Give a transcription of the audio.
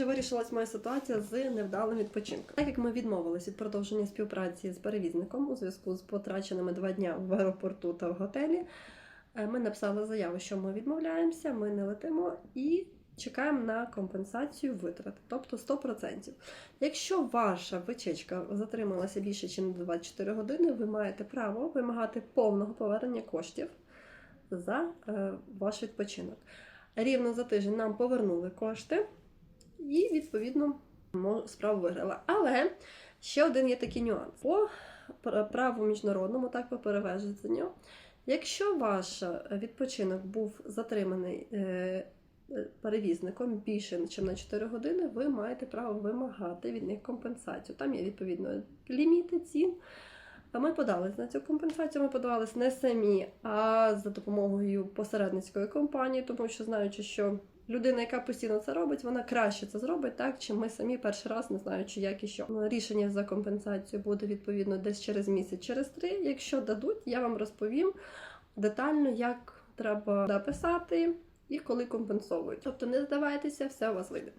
же вирішилась моя ситуація з невдалим відпочинком. Так як ми відмовились від продовження співпраці з перевізником у зв'язку з потраченими два дня в аеропорту та в готелі, е, ми написали заяву, що ми відмовляємося, ми не летимо і чекаємо на компенсацію витрат, тобто 100%. Якщо ваша вичечка затрималася більше, ніж на 24 години, ви маєте право вимагати повного повернення коштів за е, ваш відпочинок. Рівно за тиждень нам повернули кошти, і відповідно справу виграла. Але ще один є такий нюанс. По праву міжнародному, так по перевезенню, якщо ваш е, відпочинок був затриманий е, е, перевізником більше, ніж на 4 години, ви маєте право вимагати від них компенсацію. Там є відповідно ліміти цін. А ми подались на цю компенсацію. Ми подавались не самі, а за допомогою посередницької компанії, тому що знаючи, що людина, яка постійно це робить, вона краще це зробить, так чим ми самі перший раз не знаючи, як і що. Ну, Рішення за компенсацію буде відповідно десь через місяць, через три. Якщо дадуть, я вам розповім детально, як треба написати і коли компенсовують. Тобто не здавайтеся, все у вас вийде.